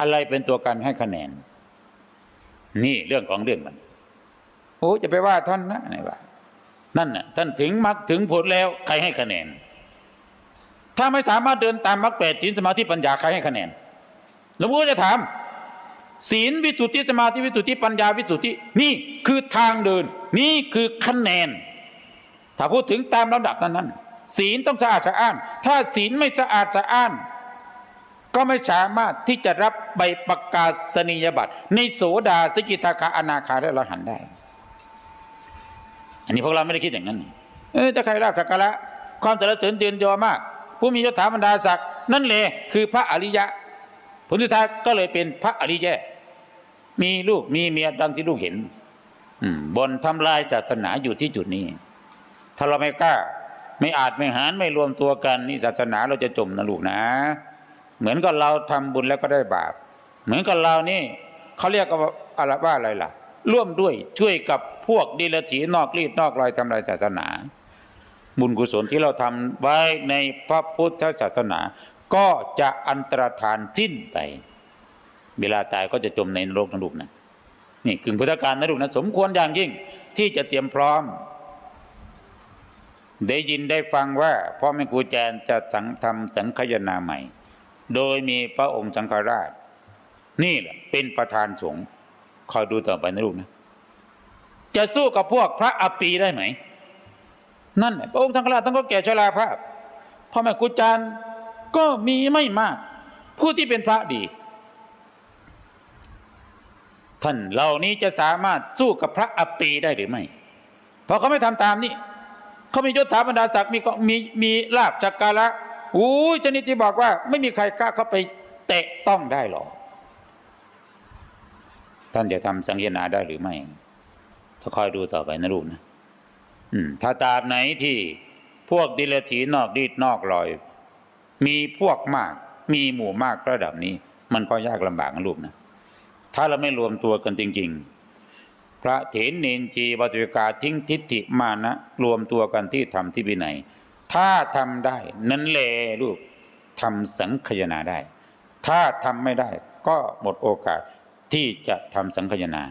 อะไรเป็นตัวการให้คะแนน นี่เรื่องของเรื่องมันโอ้จะไปว่าท่านนะไหนว่านั่นน่ะท่านถึงมรรคถึงผลแล้วใครให้คะแนน ถ้าไม่สามารถเดินตามมรรคแปดศีลสมาธิปัญญาใครให้คะแนนหลวงพ่อจะถาม ศีลวิสุทธิสมาธิวิสุทธิปัญญาวิสุทธินี่คือทางเดิน นี่คือคะแนน ถ้าพูดถึงตามลำดับนั้นนั้นศีลต้องสะอาดสะอ้าน ถ้าศีลไม่สะอาดสะอ้าน ก็ไม่สามารถที่จะรับใบประกาศนียบัตร ในโสดาสกิทาคาอนาคาและเรหันได้ อันนี้พวกเราไม่ได้คิดอย่างนั้น เออจะใครราบสักการะความสรรเสริญเตือนยอมาก ผู้มียศถาบรรดาศักดิ์นั่นแหละคือพระอริยะผลสุดท้ายก็เลยเป็นพระอริยะมีลูกมีเมียดังที่ลูกเห็นบนทำลายศาสนาอยู่ที่จุดนี้ ถ้าเราไม่กล้า ไม่อาจไม่หารไม่รวมตัวกัน นี่ศาสนาเราจะจมนะลูกนะ เหมือนกับเราทำบุญแล้วก็ได้บาป เหมือนกับเรานี่เขาเรียกว่าอะไรว่าอะไรล่ะ ร่วมด้วยช่วยกับพวกดิลถีนอกรีดนอกรอยทำลายศาสนา บุญกุศลที่เราทำไว้ในพระพุทธศาสนา ก็จะอันตรธานสิ้นไป เวลาตายก็จะจมในนรกนะลูกนะนี่กึ่งพุทธการนะลูกนะสมควรอย่างยิ่งที่จะเตรียมพร้อมได้ยินได้ฟังว่าพ่อแม่ครูแจนจะสังทำสังคยนาใหม่ โดยมีพระองค์สังฆราช นี่แหละเป็นประธานสงฆ์คอยดูต่อไปนะลูกนะ จะสู้กับพวกพระอัปปีได้ไหม นั่นแหละพระองค์สังฆราชต้องก็แก่ชราภาพพ่อแม่ครูจารย์ก็มีไม่มาก ผู้ที่เป็นพระดี ท่านเหล่านี้จะสามารถสู้กับพระอัปปีได้หรือไม่ เพราะเขาไม่ทำตามนี่เขามียศถาบรรดาศักดิ์มีก็มีมีลาบจักการะ อู้ยชนิดที่บอกว่า ไม่มีใครกล้าเข้าไปเตะต้องได้หรอก ท่านจะทำสังเยนาได้หรือไม่ถ้าคอยดูต่อไปนะลูกนะอืมถ้าตาบไหนที่พวกดิลถีนอกดีดนอกลอย มีพวกมาก มีหมู่มากระดับนี้ มันก็ยากลำบากนะลูกนะ ถ้าเราไม่รวมตัวกันจริง ๆ พระเถรเนนจีวัสวิกาทิ้งทิฏฐิมานะ รวมตัวกันที่ทำที่วินัย ถ้าทำได้ นั้นแหละลูกทำสังคายนาได้ ถ้าทำไม่ได้ ก็หมดโอกาสที่จะทำสังคายนา